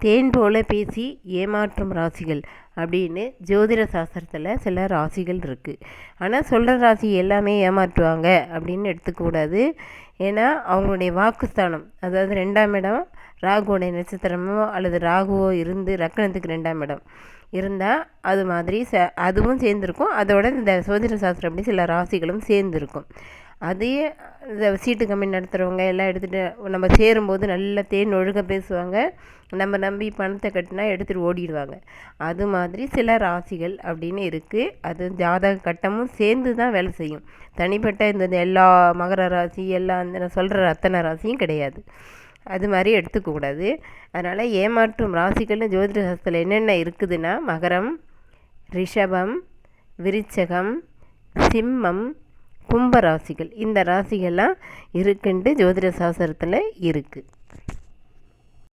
தேன் போல பேசி ஏமாற்றும் ராசிகள் அப்படின்னு ஜோதிட சாஸ்திரத்தில் சில ராசிகள் இருக்குது ஆனால் சொல்கிற ராசி எல்லாமே ஏமாற்றுவாங்க அப்படின்னு எடுத்துக்கூடாது ஏன்னா அவங்களுடைய வாக்குஸ்தானம் அதாவது ரெண்டாம் இடம் ராகுவோடைய நட்சத்திரமோ அல்லது ராகுவோ இருந்து ரக்கணத்துக்கு ரெண்டாம் இடம் இருந்தால் அது மாதிரி ச அதுவும் சேர்ந்துருக்கும். அதோட இந்த சோதிட சாஸ்திரம் அப்படி சில ராசிகளும் சேர்ந்துருக்கும். அதையே இந்த சீட்டு கம்பெனி நடத்துகிறவங்க எல்லாம் எடுத்துகிட்டு நம்ம சேரும்போது நல்லா தேன் ஒழுக பேசுவாங்க. நம்ம நம்பி பணத்தை கட்டினா எடுத்துகிட்டு ஓடிடுவாங்க. அது மாதிரி சில ராசிகள் அப்படின்னு இருக்குது அது ஜாதக கட்டமும் சேர்ந்து தான் வேலை செய்யும். தனிப்பட்ட இந்த எல்லா மகர ராசி எல்லாம் அந்த நான் சொல்கிற அத்தனை ராசியும் கிடையாது. அது மாதிரி எடுத்துக்கக்கூடாது அதனால் ஏமாற்றும் ராசிகள்னு ஜோதிட சாஸ்திரத்தில் என்னென்ன இருக்குதுன்னா மகரம் ரிஷபம் விருச்சகம் சிம்மம் கும்ப ராசிகள் இந்த ராசிகள்லாம் இருக்குன்ட்டு ஜோதிட சாஸ்திரத்தில் இருக்குது